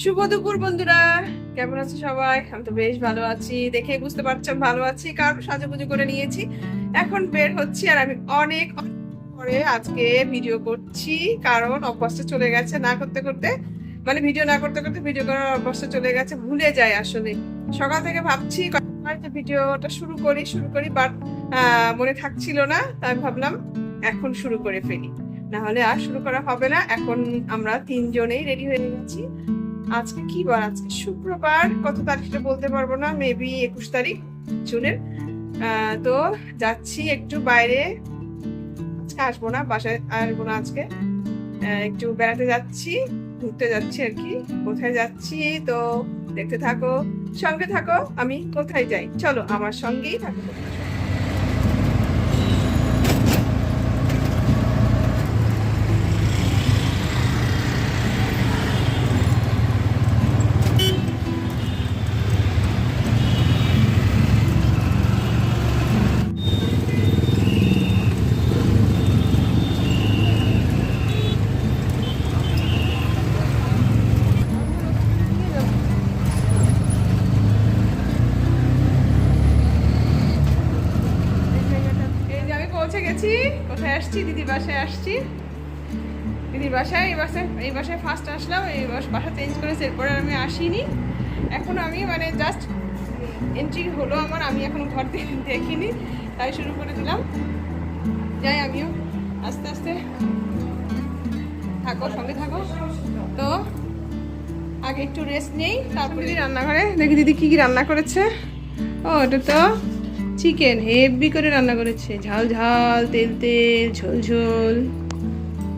শুভ দুপুর, বন্ধুরা। কেমন আছো সবাই? আমি তো বেশ ভালো আছি। দেখে বুঝতে পারছেন ভালো আছি। কারণ সাজুগুজু করে নিয়েছি? এখন বের হচ্ছি আর আমি অনেক পরে আজকে ভিডিও করছি। কারণ অভ্যাসটা চলে গেছে না করতে করতে। মানে ভিডিও না করতে করতে ভিডিও করার অভ্যাসটা চলে গেছে, ভুলে যায় আসলে। সকাল থেকে ভাবছি ভিডিওটা শুরু করি শুরু করি বাট মনে থাকছিল না। তাই ভাবলাম, এখন শুরু করে ফেলি। না হলে আর শুরু করা হবে না। এখন আমরা তিনজনেই রেডি হয়ে গেছি। আজকে কি বার? আজকে শুক্রবার। কত তারিখ সেটা বলতে পারব না। মেবি একুশ তারিখ, জুনের। তো যাচ্ছি একটু বাইরে। আজকে আসব না, বাসায় আসব না আজকে। একটু বেড়াতে যাচ্ছি, ঘুরতে যাচ্ছি আর কি। কোথায় যাচ্ছি? তো দেখতে থাকো, সঙ্গে থাকো। আমি কোথায় যাই? চলো, আমার সঙ্গেই থাকো এই যে গেছি কোথায় আসছি? দিদির বাসায় আসছি। দিদির বাসায়, এই বাসায় এই বাসায় ফার্স্ট আসলাম, এই বাস- চেঞ্জ করেছে, এরপরে আমি আসিনি। এখন আমি মানে জাস্ট এন্ট্রি হলো আমার, আমি এখন ঘর দেখিনি, তাই শুরু করে দিলাম। যাই, আমিও আস্তে আস্তে থাকো, সঙ্গে থাকো। তো, আগে একটু রেস্ট নেই, তারপরে রান্নাঘরে দেখি দিদি কি কি রান্না করেছে। ও এটা তো চিকেন হেভি করে রান্না করেছে। ঝাল ঝাল, তেল তেল, ঝোল ঝোল।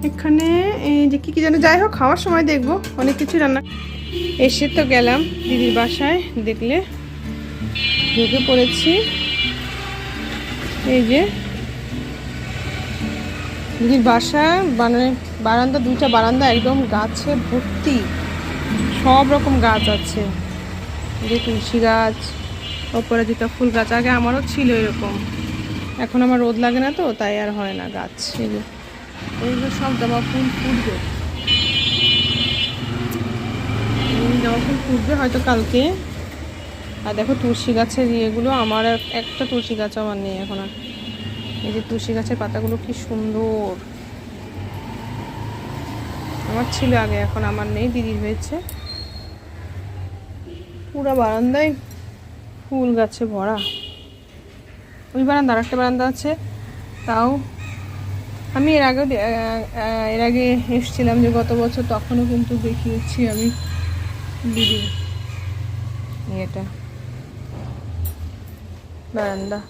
এখানে, এই যে কি কি যেন, যাই হোক, খাওয়ার সময় দেখব। অনেক কিছু রান্না এসে তো গেলাম দিদির বাসায়, দেখলে। ঢুকে পড়েছি। এই যে। দিদির বাসা মানে বারান্দা, দুইটা বারান্দা একদম গাছে ভর্তি। সব রকম গাছ আছে। যে তুলসী গাছ অপরাজিতা ফুল গাছ। আগে আমারও ছিল এরকম। এখন আমার রোদ লাগে না তো, তাই আর হয় না গাছ যে এইগুলো সব জবা ফুল ফুটবে। জবা ফুল ফুটবে হয়তো কালকে। আর দেখো তুলসী গাছের ইয়েগুলো, আমার এক- একটা তুলসী গাছ আমার নেই এখন আর। এই যে তুলসী গাছের পাতাগুলো কি সুন্দর। আমার ছিল আগে, এখন আমার নেই, দিদির হয়েছে। পুরো বারান্দায় ফুল গাছে ভরা। ওই বারান্দা আর একটা বারান্দা আছে। তাও আমি এর আগে এর আগে এসেছিলাম যে গত বছর তখনও কিন্তু দেখিয়েছি আমি দিদি। এটা। বারান্দা।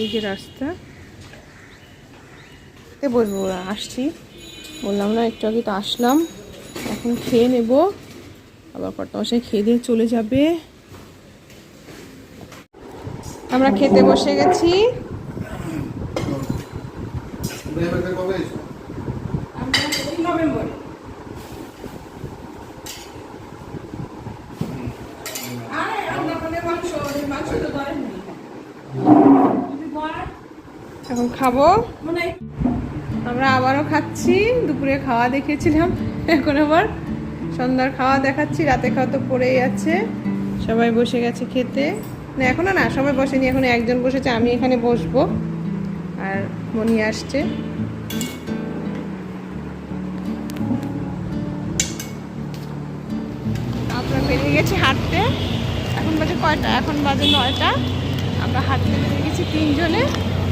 এই যে রাস্তা। তে বসবো আসছি। বললাম না, একটু আগে তো আসলাম। এখন খেয়ে নেব। আবার কর্তামশাই খেয়ে দিয়ে চলে যাবে। আমরা খেতে বসে গেছি। এখন খাব। আমরা আবারও খাচ্ছি। দুপুরে খাওয়া দেখেছিলাম। এখন আবার সন্ধ্যার খাওয়া দেখাচ্ছি, রাতে খাওয়া তো পড়েই আছে। সবাই বসে গেছে খেতে। না, এখনও না, সবাই বসেনি, এখন একজন বসেছে, আমি এখানে বসবো। আর মনি আসছে। আমরা বেরিয়ে গেছি হাঁটতে। এখন বাজে কয়টা? এখন বাজে নয়টা। আমরা হাঁটতে বেরিয়ে গেছি তিনজনে।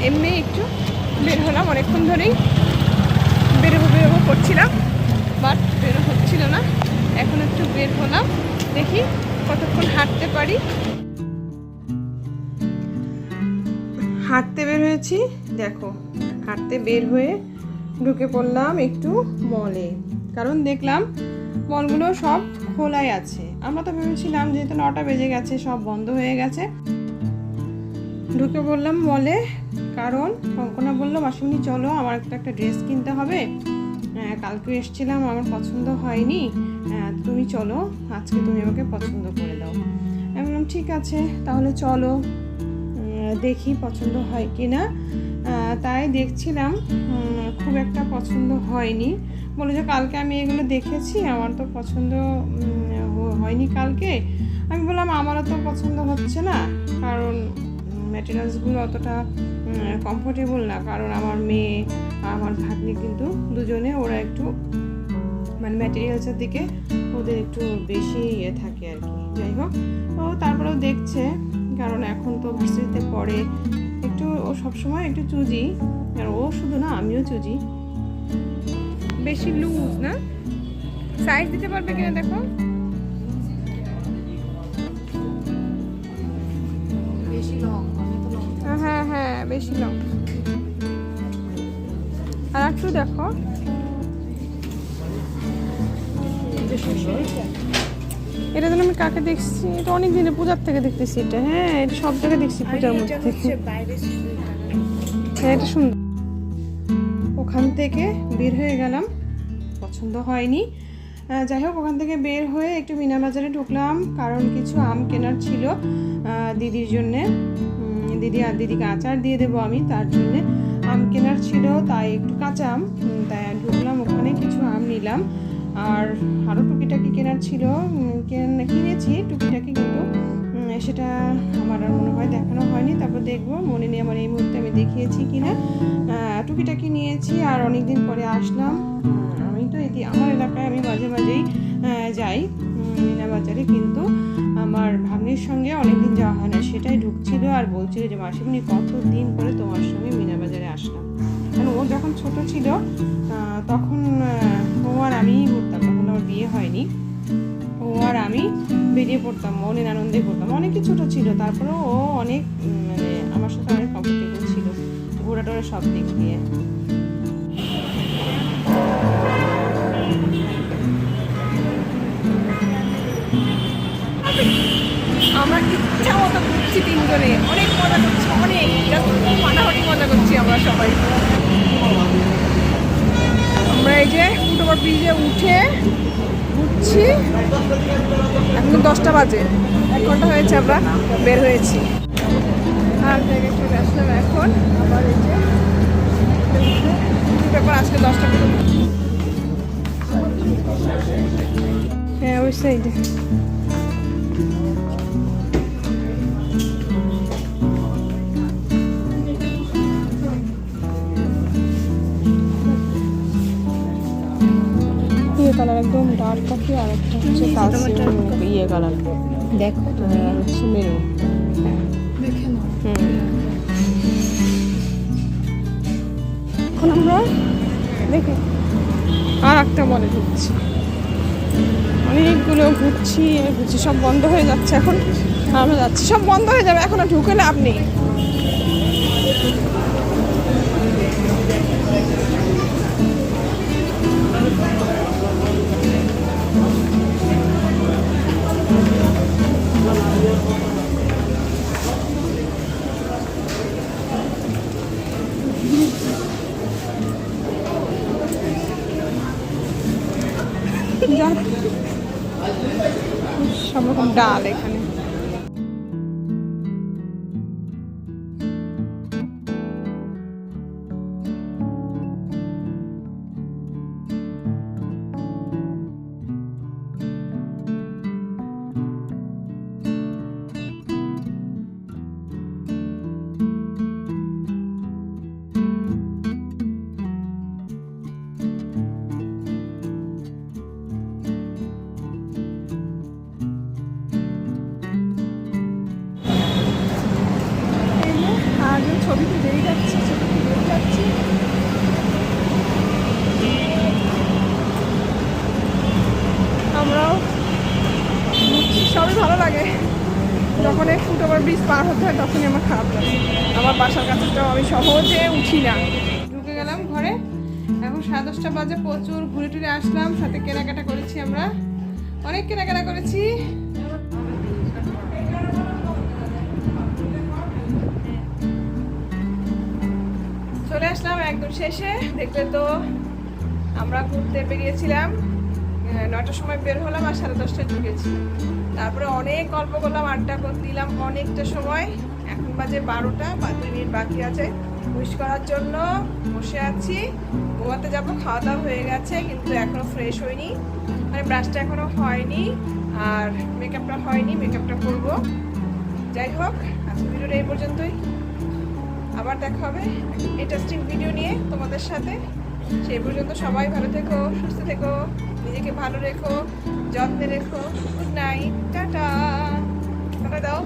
এমনি একটু বের হলাম অনেকক্ষণ ধরেই বেরোবো বেরোবো করছিলাম বাট বেরো হচ্ছিল না এখন একটু বের হলাম দেখি কতক্ষণ হাঁটতে পারি। হাঁটতে বের হয়েছি, দেখো, হাঁটতে বের হয়ে ঢুকে পড়লাম একটু মলে কারণ দেখলাম মলগুলো সব খোলাই আছে। আমরা তো ভেবেছিলাম যেহেতু নটা বেজে গেছে, সব বন্ধ হয়ে গেছে। ঢুকে পড়লাম মলে কারণ কঙ্কনা বলল, মাসিমণি, চলো, আমার একটা একটা ড্রেস কিনতে হবে। কালকে এসেছিলাম আমার পছন্দ হয়নি। আহ, তুমি চলো আজকে তুমি আমাকে পছন্দ করে দাও। আমি বললাম ঠিক আছে তাহলে চলো দেখি পছন্দ হয় কি না তাই দেখছিলাম খুব একটা পছন্দ হয়নি। বলে যে কালকে আমি এগুলো দেখেছি আমার তো পছন্দ হয়নি কালকে। আমি বললাম আমারও তো পছন্দ হচ্ছে না কারণ ম্যাটেরিয়ালসগুলো অতটা কমফোর্টেবল না কারণ আমার মেয়ে আমার ভাগ্নি কিন্তু দুজনে ওরা একটু মানে ম্যাটেরিয়ালসের দিকে ওদের একটু বেশি ইয়ে থাকে আর কি। যাই হোক তো তারপরেও দেখছে কারণ এখন তো ভার্সিটিতে পড়ে। একটু ও সবসময় একটু চুজি আর ও শুধু না আমিও চুজি। বেশি লুজ না? সাইজ দিতে পারবে কিনা দেখো? হ্যাঁ হ্যাঁ বেশি লং আর একটু দেখো। এটা যেন আমি কাকে দেখছি? এটা অনেক দিনে পূজার থেকে দেখতেছি এটা। হ্যাঁ এটা সব জায়গায় দেখছি পূজার মধ্যে হ্যাঁ এটা সুন্দর। ওখান থেকে বের হয়ে গেলাম। পছন্দ হয়নি। যাই হোক, ওখান থেকে বের হয়ে একটু মিনা বাজারে ঢুকলাম। কারণ কিছু আম কেনার ছিল দিদির জন্যে। দিদি আর দিদিকে আচার দিয়ে দেবো আমি, তার জন্যে। কেনার ছিল, তাই একটু কাঁচা আম তাই ঢুকলাম ওখানে, কিছু আম নিলাম। আর আরও টুকিটাকি কেনার ছিল কেন- কিনেছি টুকিটাকি কিন্তু সেটা আমার আর মনে হয় দেখানো হয়নি, তারপর দেখব, মনে নেই আমার এই মুহূর্তে আমি দেখিয়েছি কিনা। টুকিটাকি নিয়েছি আর অনেক দিন পরে আসলাম। আমি তো এটি, আমার এলাকায় আমি মাঝে মাঝেই যাই। মিনা বাজারে কিন্তু আমার ভাগ্নির সঙ্গে অনেকদিন যাওয়া হয় না। সেটাই ঢুকছিল আর বলছিল যে, মাসিমণি কত দিন পরে তোমার সঙ্গে মিনা বাজারে আসলাম? কারণ ও যখন ছোট ছিল তখন ও আর আমিই ঘুরতাম। তখন আমার বিয়ে হয়নি। ও আর আমি বেরিয়ে পড়তাম, মনের আনন্দে করতাম অনেকই ছোট ছিল, তারপরেও ও অনেক মানে আমার সাথে অনেক কমফোর্টেবল ছিল। ঘোরা টোরা সব দিক দিয়ে। আমরা ইচ্ছা মতো ঘুরছি তিনজনে। অনেক মজা করছি, অনেক। Just ফাটাফাটি মজা করছি আমরা সবাই। আমরা এই যে ফুটওভার ব্রিজে উঠে ঘুরছি। এখন দশটা বাজে। এক ঘণ্টা হয়েছে আমরা, বের হয়েছি। আর জায়গায় আসলাম এখন। আবার এই যে ব্যাপার আজকে দশটা হ্যাঁ ওই সাইডে ডার্ক আর একটা হচ্ছে কালসি ইয়ে কালার দেখো আর হচ্ছে মেরুন। এখন আমরা দেখি আর একটা মনে ঢুকছি। অনেকগুলো ঘুরছি ঘুরছি সব বন্ধ হয়ে যাচ্ছে এখন। আমরা যাচ্ছি সব বন্ধ হয়ে যাবে এখন ঢুকে লাভ নেই। যাক। সব রকম ডাল এখানে আগে ছবি তুলেই যাচ্ছি, ছবি তুলেই যাচ্ছি। আমরাও সবই ভালো লাগে। যখন এই ফুট ব্রিজ পার হতে হয়, তখনই আমার খারাপ লাগে। আমার বাসার কাছে তো আমি সহজে উঠি না। ঢুকে গেলাম ঘরে। এখন সাড়ে দশটা বাজে, প্রচুর ঘুরে টুরে আসলাম। সাথে কেনাকাটা করেছি আমরা। অনেক কেনাকাটা করেছি। চলে আসলাম একদম শেষে। দেখলে তো আমরা ঘুরতে বেরিয়েছিলাম নয়টার সময় বের হলাম আর সাড়ে দশটায় ঢুকেছি। তারপরে অনেক গল্প করলাম, আড্ডা কর- দিলাম অনেকটা সময়। এখন বাজে বারোটা, বা দুই মিনিট বাকি আছে। উইশ করার জন্য বসে আছি। ঘুমাতে যাব খাওয়া দাওয়া হয়ে গেছে, কিন্তু এখনও ফ্রেশ হয়নি মানে ব্রাশটা এখনও হয়নি, আর মেকআপটা হয়নি মেকআপটা করব। যাই হোক আজকে ভিডিওটা এই পর্যন্তই। আবার দেখা হবে ইন্টারেস্টিং ভিডিও নিয়ে তোমাদের সাথে। সেই পর্যন্ত সবাই ভালো থেকো, সুস্থ থেকো, নিজেকে ভালো রেখো, যত্নে রেখো। Good night tata. টাটা দাও।